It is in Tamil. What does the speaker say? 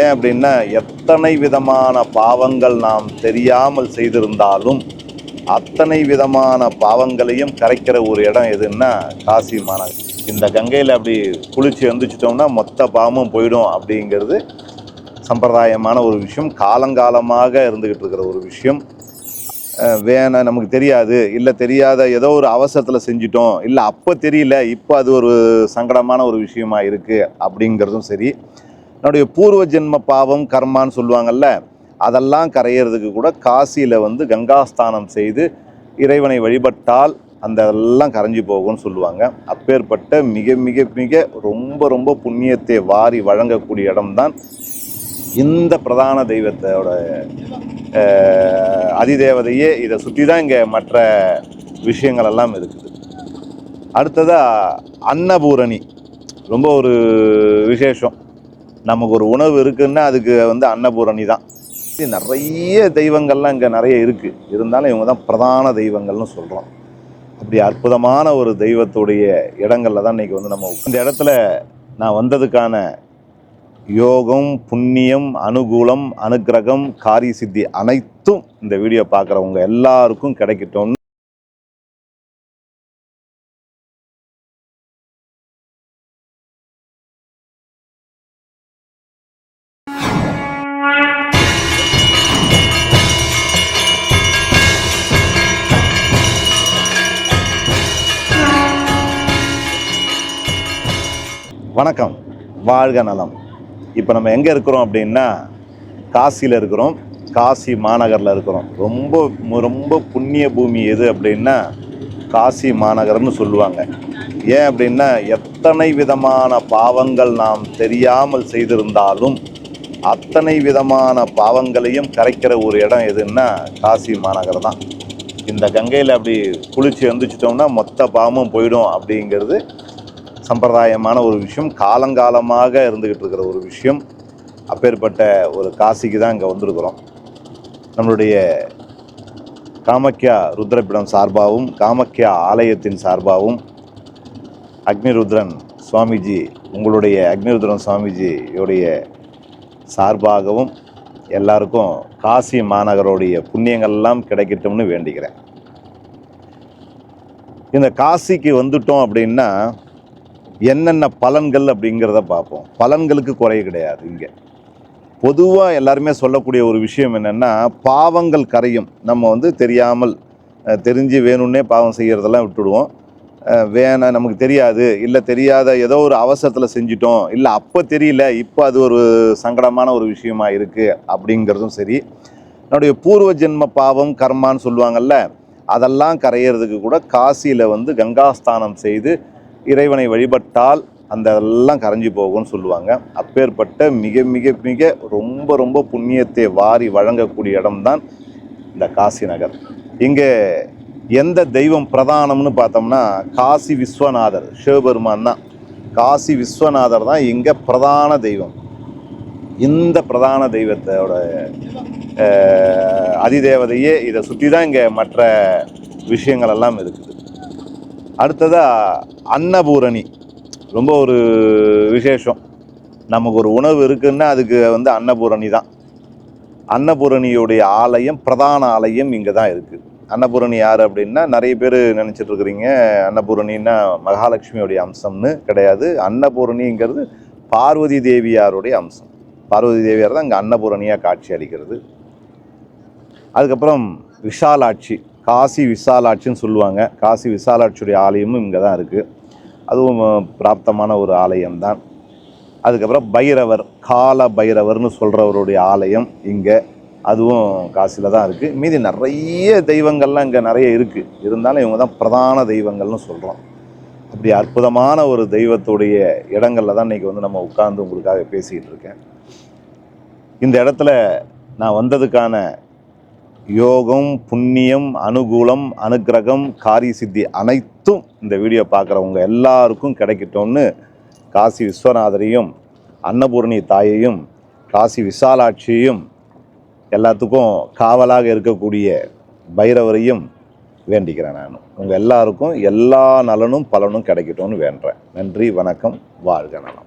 ஏன் அப்படின்னா எத்தனை விதமான பாவங்கள் நாம் தெரியாமல் செய்திருந்தாலும் அத்தனை விதமான பாவங்களையும் கரைக்கிற ஒரு இடம் எதுன்னா காசி மாநகர் இந்த கங்கையில் அப்படி குளிச்சு எழுந்திரிச்சிட்டோம்னா மொத்த பாவமும் போயிடும் அப்படிங்கிறது சம்பிரதாயமான ஒரு விஷயம். காலங்காலமாக இருந்துக்கிட்டு இருக்கிற ஒரு விஷயம். வேணாம் நமக்கு தெரியாது. இல்லை தெரியாத ஏதோ ஒரு அவசரத்தில் செஞ்சிட்டோம். இல்லை அப்போ தெரியல. இப்போ அது ஒரு சங்கடமான ஒரு விஷயமா இருக்குது அப்படிங்கிறதும் சரி. என்னுடைய பூர்வ ஜென்ம பாவம் கர்மான்னு சொல்லுவாங்கல்ல அதெல்லாம் கரையிறதுக்கு கூட காசியில் வந்து கங்காஸ்தானம் செய்து இறைவனை வழிபட்டால் அந்த எல்லாம் கரைஞ்சி போகும்னு சொல்லுவாங்க. அப்பேற்பட்ட மிக மிக மிக ரொம்ப ரொம்ப புண்ணியத்தை வாரி வழங்கக்கூடிய இடம்தான் இந்த பிரதான தெய்வத்தோட அதிதேவதையே. இதை சுற்றி தான் இங்கே மற்ற விஷயங்கள் எல்லாம் இருக்குது. அடுத்ததாக அன்னபூரணி. ரொம்ப ஒரு விசேஷம். நமக்கு ஒரு உணவு இருக்குன்னா அதுக்கு வந்து அன்னபூரணி தான். நிறைய தெய்வங்கள்லாம் இங்கே நிறைய இருக்குது இருந்தாலும் இவங்க தான் பிரதான தெய்வங்கள்னு சொல்கிறோம் அப்படி அற்புதமான ஒரு தெய்வத்துடைய இடங்களில் தான் இன்னைக்கு வந்து நம்ம இந்த இடத்துல நான் வந்ததுக்கான யோகம் புண்ணியம் அனுகூலம் அனுக்கிரகம் காரிய சித்தி அனைத்தும் இந்த வீடியோ பார்க்குறவங்க எல்லாருக்கும் கிடைக்கட்டும்னு வணக்கம். வாழ்க நலம். இப்போ நம்ம எங்கே இருக்கிறோம் அப்படின்னா காசியில் இருக்கிறோம். காசி மாநகரில் இருக்கிறோம். ரொம்ப ரொம்ப புண்ணிய பூமி எது அப்படின்னா காசி மாநகரம்னு சொல்லுவாங்க. ஏன் அப்படின்னா எத்தனை விதமான பாவங்கள் நாம் தெரியாமல் செய்திருந்தாலும் அத்தனை விதமான பாவங்களையும் கரைக்கிற ஒரு இடம் எதுன்னா காசி மாநகர் தான். இந்த கங்கையில் அப்படி குளிச்சு எழுந்திரிச்சிட்டோம்னா மொத்த பாவமும் போயிடும் அப்படிங்கிறது சம்பிரதாயமான ஒரு விஷயம் காலங்காலமாக இருந்துக்கிட்டு இருக்கிற ஒரு விஷயம். அப்பேற்பட்ட ஒரு காசிக்கு தான் இங்கே வந்திருக்கிறோம். நம்மளுடைய காமக்யா ருத்ரபிடம் சார்பாகவும் காமக்யா ஆலயத்தின் சார்பாகவும் அக்னிருத்ரன் சுவாமிஜி உங்களுடைய அக்னிருத்ரன் சுவாமிஜியுடைய சார்பாகவும் எல்லாருக்கும் காசி மாநகருடைய புண்ணியங்கள் எல்லாம் கிடைக்கட்டும்னு வேண்டிக்கிறேன். இந்த காசிக்கு வந்துட்டோம் அப்படின்னா என்னென்ன பலன்கள் அப்படிங்கிறத பார்ப்போம். பலன்களுக்கு குறை கிடையாது இங்கே. பொதுவாக எல்லாருமே சொல்லக்கூடிய ஒரு விஷயம் என்னென்னா பாவங்கள் கரையும். நம்ம வந்து தெரியாமல் தெரிஞ்சு வேணும்னே பாவம் செய்கிறதெல்லாம் விட்டுடுவோம். வேணாம் நமக்கு தெரியாது. இல்லை தெரியாத ஏதோ ஒரு அவசரத்தில் செஞ்சிட்டோம். இல்லை அப்போ தெரியல இப்போ அது ஒரு சங்கடமான ஒரு விஷயமா இருக்குது அப்படிங்கிறதும் சரி. என்னுடைய பூர்வ ஜென்ம பாவம் கர்மான்னு சொல்லுவாங்கல்ல அதெல்லாம் கரையிறதுக்கு கூட காசியில் வந்து கங்காஸ்தானம் செய்து இறைவனை வழிபட்டால் அந்த எல்லாம் கரைஞ்சி போகும்னு சொல்லுவாங்க. அப்பேற்பட்ட மிக மிக மிக ரொம்ப ரொம்ப புண்ணியத்தை வாரி வழங்கக்கூடிய இடம்தான் இந்த காசி நகர். இங்கே எந்த தெய்வம் பிரதானம்னு பார்த்தோம்னா காசி விஸ்வநாதர் சிவபெருமான் தான். காசி விஸ்வநாதர் தான் இங்கே பிரதான தெய்வம். இந்த பிரதான தெய்வத்தோட அதிதேவதையே இதை சுற்றி தான் இங்கே மற்ற விஷயங்கள் எல்லாம் இருக்குது. அடுத்ததாக அன்னபூரணி. ரொம்ப ஒரு விசேஷம். நமக்கு ஒரு உணவு இருக்குன்னா அதுக்கு வந்து அன்னபூரணி தான். அன்னபூரணியுடைய ஆலயம் பிரதான ஆலயம் இங்கே தான் இருக்குது அன்னபூரணி யார் அப்படின்னா நிறைய பேர் நினச்சிட்டு இருக்கிறீங்க அன்னபூரணின்னா மகாலட்சுமியுடைய அம்சம்னு கிடையாது. அன்னபூரணிங்கிறது பார்வதி தேவியாருடைய அம்சம். பார்வதி தேவியார் தான் இங்கே அன்னபூரணியாக காட்சி அளிக்கிறது. அதுக்கப்புறம் விஷாலாட்சி. காசி விசாலாட்சின்னு சொல்லுவாங்க. காசி விசாலாட்சியுடைய ஆலயமும் இங்கே தான் இருக்குது அதுவும் பிராப்தமான ஒரு ஆலயம்தான். அதுக்கப்புறம் பைரவர் கால பைரவர்னு சொல்கிறவருடைய ஆலயம் இங்கே. அதுவும் காசியில் தான் இருக்குது மீதி நிறைய தெய்வங்கள்லாம் இங்கே நிறைய இருக்குது இருந்தாலும் இவங்க தான் பிரதான தெய்வங்கள்னு சொல்கிறோம் அப்படி அற்புதமான ஒரு தெய்வத்துடைய இடங்களில் தான் இன்றைக்கி வந்து நம்ம உட்கார்ந்து உங்களுக்காக பேசிக்கிட்டு இருக்கேன். இந்த இடத்துல நான் வந்ததுக்கான யோகம் புண்ணியம் அனுகூலம் அனுக்கிரகம் காரிய சித்தி அனைத்தும் இந்த வீடியோ பார்க்குறவங்க எல்லாருக்கும் கிடைக்கட்டும்னு காசி விஸ்வநாதரையும் அன்னபூர்ணி தாயையும் காசி விசாலாட்சியையும் எல்லாத்துக்கும் காவலாக இருக்கக்கூடிய பைரவரையும் வேண்டிக்கிறேன் நான். உங்கள் எல்லாருக்கும் எல்லா நலனும் பலனும் கிடைக்கட்டும்னு வேண்டுறேன் நன்றி வணக்கம் வாழ்க நலம்.